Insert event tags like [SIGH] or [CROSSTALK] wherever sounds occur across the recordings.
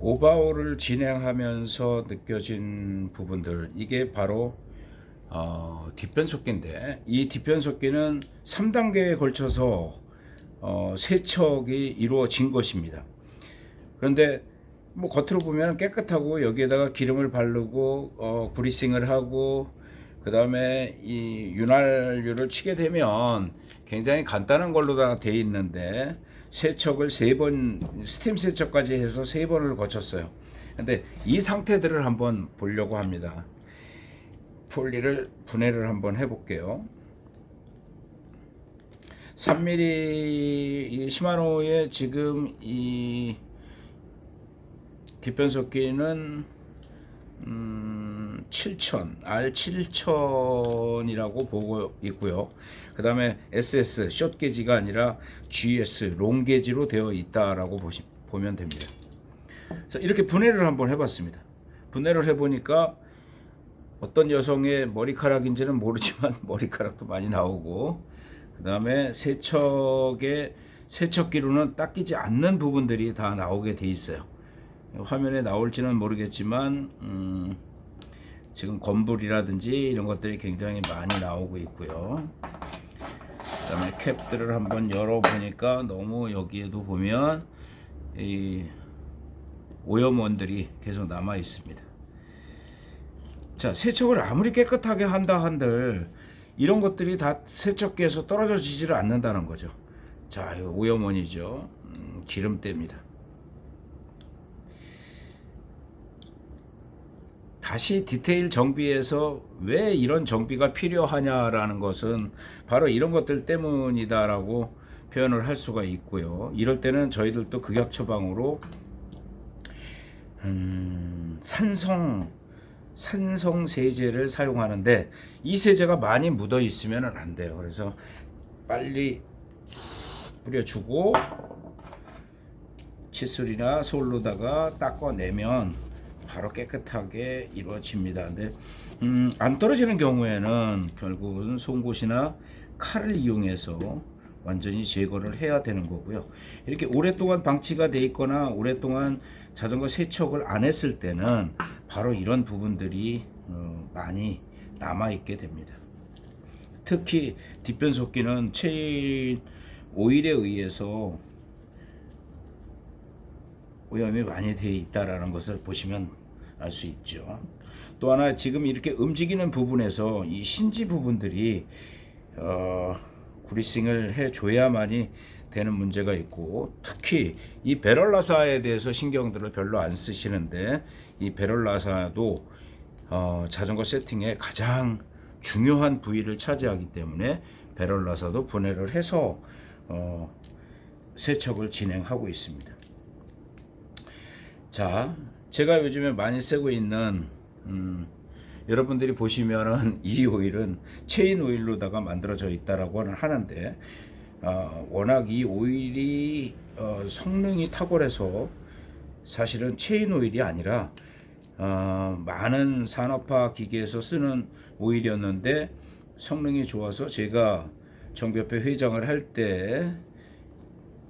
오바오를 진행하면서 느껴진 부분들 이게 바로 어, 뒷변속기인데 이 뒷변속기는 3단계에 걸쳐서 어, 세척이 이루어진 것입니다. 그런데 뭐 겉으로 보면 깨끗하고 여기에다가 기름을 바르고 어, 그리싱을 하고 그 다음에 이 윤활유를 치게 되면 굉장히 간단한 걸로 다 돼 있는데 세척을 세 번 스팀 세척까지 해서 세 번을 거쳤어요. 근데 이 상태들을 한번 보려고 합니다. 폴리를 분해를 한번 해볼게요. 3mm 이 시마노의 지금 이 뒷변속기는 음, 7000, R7000이라고 보고 있고요. 그 다음에 SS, 숏 게지가 아니라 GS, 롱 게지로 되어 있다라고 보시, 보면 됩니다. 자, 이렇게 분해를 한번 해봤습니다. 분해를 해보니까 어떤 여성의 머리카락인지는 모르지만 [LAUGHS] 머리카락도 많이 나오고 그 다음에 세척에 세척기로는 닦이지 않는 부분들이 다 나오게 돼 있어요. 화면에 나올지는 모르겠지만 음, 지금 건불이라든지 이런 것들이 굉장히 많이 나오고 있고요. 그 다음에 캡들을 한번 열어 보니까 너무 여기에도 보면 이 오염원들이 계속 남아 있습니다. 자 세척을 아무리 깨끗하게 한다 한들 이런 것들이 다 세척기에서 떨어져지지를 않는다는 거죠. 자, 오염원이죠. 음, 기름때입니다. 다시 디테일 정비해서 왜 이런 정비가 필요하냐라는 것은 바로 이런 것들 때문이다라고 표현을 할 수가 있고요. 이럴 때는 저희들도 극약 처방으로 음, 산성 산성 세제를 사용하는데 이 세제가 많이 묻어 있으면 안 돼요. 그래서 빨리 뿌려주고 칫솔이나 솔로다가 닦아내면 바로 깨끗하게 이루어집니다. 근데 음, 안 떨어지는 경우에는 결국은 송곳이나 칼을 이용해서 완전히 제거를 해야 되는 거고요. 이렇게 오랫동안 방치가 돼 있거나 오랫동안 자전거 세척을 안 했을 때는 바로 이런 부분들이 어, 많이 남아 있게 됩니다. 특히 뒷변속기는 체인 오일에 의해서 오염이 많이 되어 있다라는 것을 보시면 알 수 있죠. 또 하나 지금 이렇게 움직이는 부분에서 이 신지 부분들이 어, 그리싱을 해줘야만이 되는 문제가 있고 특히 이 베럴라사에 대해서 신경들을 별로 안 쓰시는데 이 베럴라사도 어, 자전거 세팅에 가장 중요한 부위를 차지하기 때문에 베럴라사도 분해를 해서 어, 세척을 진행하고 있습니다. 자, 제가 요즘에 많이 쓰고 있는 음, 여러분들이 보시면은 [LAUGHS] 이 오일은 체인 오일로다가 만들어져 있다라고 하는데 어, 워낙 이 오일이 어, 성능이 탁월해서 사실은 체인 오일이 아니라 어, 많은 산업화 기계에서 쓰는 오일이었는데 성능이 좋아서 제가 정비협회 회장을 할 때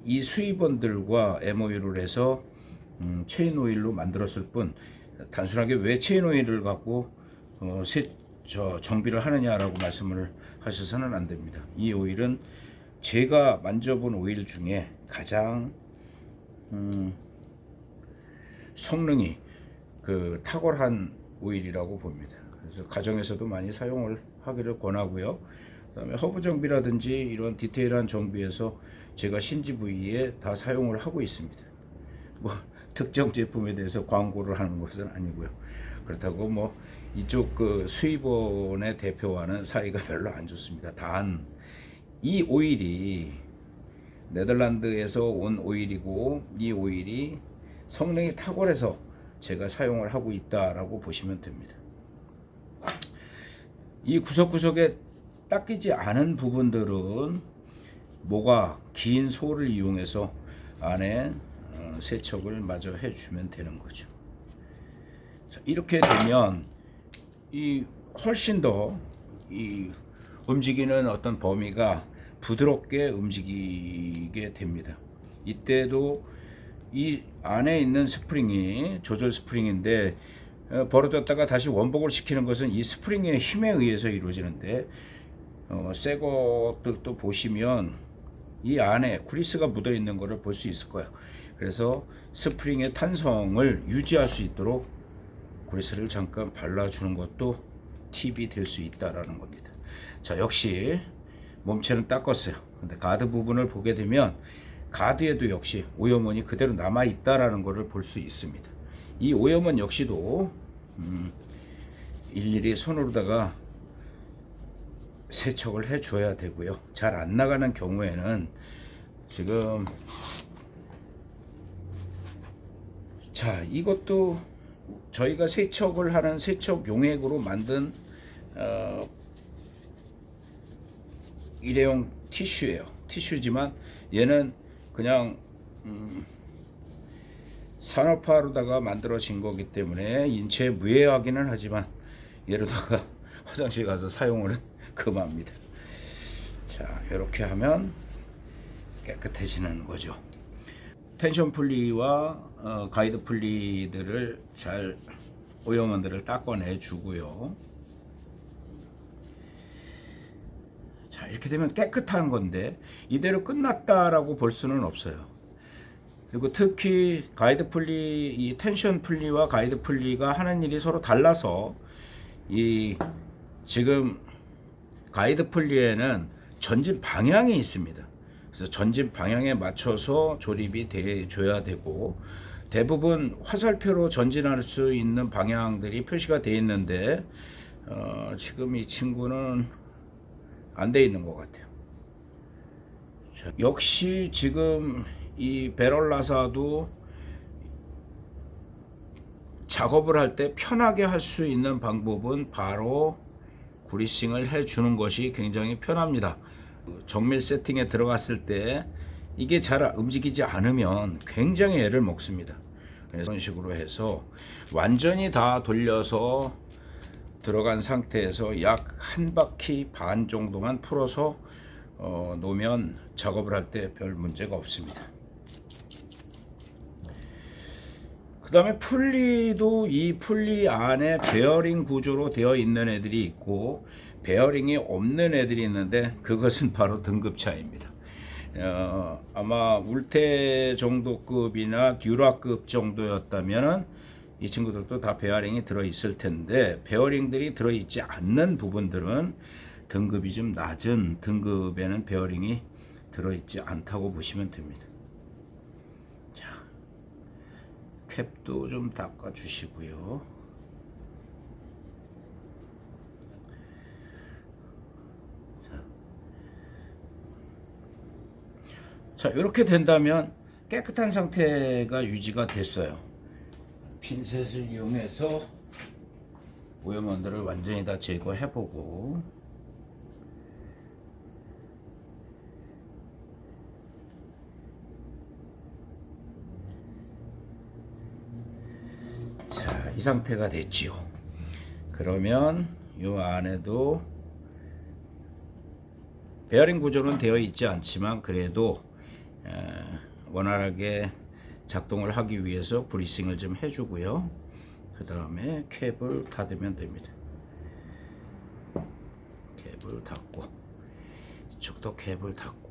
이 수입원들과 MOU를 해서 음, 체인 오일로 만들었을 뿐 단순하게 왜 체인 오일을 갖고 어, 세, 저 정비를 하느냐라고 말씀을 하셔서는 안 됩니다. 이 오일은 제가 만져본 오일 중에 가장 음, 성능이 그 탁월한 오일이라고 봅니다. 그래서 가정에서도 많이 사용을 하기를 권하고요. 그다음에 허브 정비라든지 이런 디테일한 정비에서 제가 신지 부위에 다 사용을 하고 있습니다. 뭐 특정 제품에 대해서 광고를 하는 것은 아니고요. 그렇다고 뭐 이쪽 그 수입원의 대표와는 사이가 [LAUGHS] 별로 안 좋습니다. 단 이 오일이 네덜란드에서 온 오일이고 이 오일이 성능이 탁월해서 제가 사용을 하고 있다라고 보시면 됩니다. 이 구석구석에 닦이지 않은 부분들은 모가 긴 소를 이용해서 안에 어, 세척을 마저 해주면 되는 거죠. 자, 이렇게 되면 이 훨씬 더 이 움직이는 어떤 범위가 부드럽게 움직이게 됩니다. 이때도 이 안에 있는 스프링이 조절 스프링인데 어, 벌어졌다가 다시 원복을 시키는 것은 이 스프링의 힘에 의해서 이루어지는데 어, 새 것들도 보시면 이 안에 구리스가 묻어 있는 것을 볼 수 있을 거예요. 그래서 스프링의 탄성을 유지할 수 있도록 구리스를 잠깐 발라주는 것도 팁이 될 수 있다라는 겁니다. 자 역시 몸체는 닦았어요. 근데 가드 부분을 보게 되면 가드에도 역시 오염원이 그대로 남아 있다라는 것을 볼 수 있습니다. 이 오염원 역시도 음, 일일이 손으로다가 세척을 해줘야 되고요. 잘 안 나가는 경우에는 지금 자 이것도 저희가 세척을 하는 세척 용액으로 만든 어, 일회용 티슈예요. 티슈지만 얘는 그냥 음, 산업화로다가 만들어진 거기 때문에 인체에 무해하기는 하지만 얘로다가 [LAUGHS] 화장실 가서 사용을 [LAUGHS] 금합니다. 자 이렇게 하면 깨끗해지는 거죠. 텐션 풀리와 어, 가이드 풀리들을 잘 오염원들을 닦아내 주고요. 자 이렇게 되면 깨끗한 건데 이대로 끝났다라고 볼 수는 없어요. 그리고 특히 가이드 풀리, 이 텐션 풀리와 가이드 풀리가 하는 일이 서로 달라서 이 지금 가이드 풀리에는 전진 방향이 있습니다. 그래서 전진 방향에 맞춰서 조립이 돼 줘야 되고 대부분 화살표로 전진할 수 있는 방향들이 표시가 되어 있는데 어, 지금 이 친구는 안 돼 있는 것 같아요. 자, 역시 지금 이 베럴라사도 작업을 할 때 편하게 할 수 있는 방법은 바로 구리싱을 해 주는 것이 굉장히 편합니다. 정밀 세팅에 들어갔을 때 이게 잘 움직이지 않으면 굉장히 애를 먹습니다. 이런 식으로 해서 완전히 다 돌려서 들어간 상태에서 약 한 바퀴 반 정도만 풀어서 어, 놓으면 작업을 할 때 별 문제가 없습니다. 그 다음에 풀리도 이 풀리 안에 베어링 구조로 되어 있는 애들이 있고 베어링이 없는 애들이 있는데 그것은 바로 등급 차입니다. 어, 아마 울테 정도급이나 듀라급 정도였다면은 이 친구들도 다 베어링이 들어 있을 텐데 베어링들이 들어 있지 않는 부분들은 등급이 좀 낮은 등급에는 베어링이 들어 있지 않다고 보시면 됩니다. 자, 캡도 좀 닦아 주시고요. 자 이렇게 된다면 깨끗한 상태가 유지가 됐어요. 핀셋을 이용해서 오염원들을 완전히 다 제거해 보고. 자 이 상태가 됐지요. 그러면 이 안에도 베어링 구조는 되어 있지 않지만 그래도 원활하게 작동을 하기 위해서 브리싱을 좀 해주고요. 그 다음에 캡을 닫으면 됩니다. 캡을 닫고 이쪽도 캡을 닫고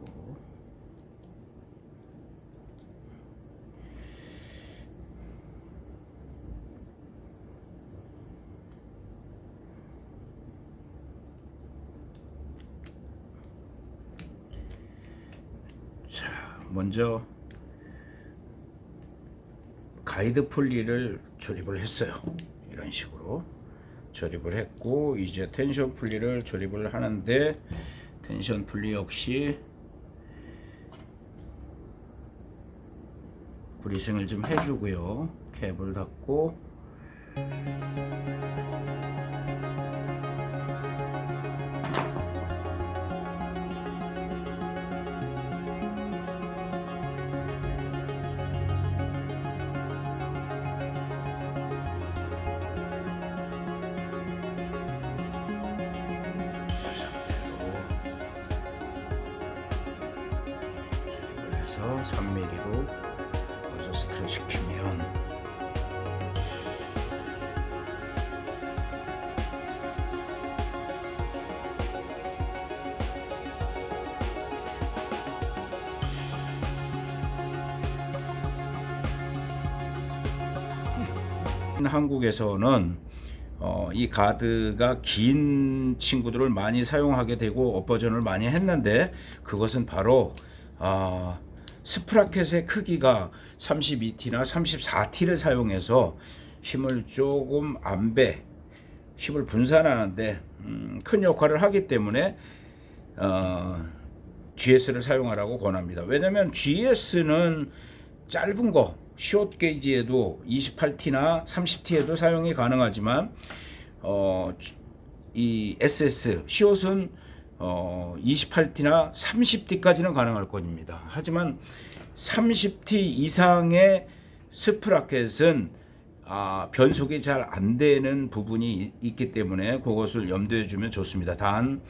먼저 가이드 풀리를 조립을 했어요. 이런 식으로 조립을 했고 이제 텐션 풀리를 조립을 하는데 텐션 풀리 역시 브리싱을 좀 해주고요. 캡을 닫고 해서 3mm로 어저스트를 시키면. 음. 한국에서는 어, 이 가드가 긴 친구들을 많이 사용하게 되고 업버전을 많이 했는데 그것은 바로 어, 스프라켓의 크기가 32T나 34T를 사용해서 힘을 조금 안 배 힘을 분산하는데 음, 큰 역할을 하기 때문에 어, GS를 사용하라고 권합니다. 왜냐면 GS는 짧은 거 숏 게이지에도 28T나 30T에도 사용이 가능하지만 어, 이 SS 숏은 어, 28T나 30T까지는 가능할 겁니다. 하지만 30T 이상의 스프라켓은 아, 변속이 잘 안 되는 부분이 이- 있기 때문에 그것을 염두에 두면 좋습니다. 단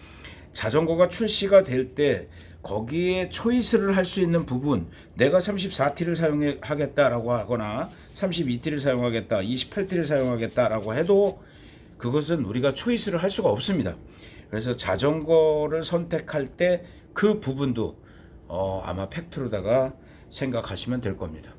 자전거가 출시가 될 때 거기에 초이스를 할 수 있는 부분 내가 34T를 사용하겠다라고 하거나 32T를 사용하겠다 28T를 사용하겠다라고 해도 그것은 우리가 초이스를 할 수가 없습니다 그래서 자전거를 선택할 때 그 부분도 어, 아마 팩트로다가 생각하시면 될 겁니다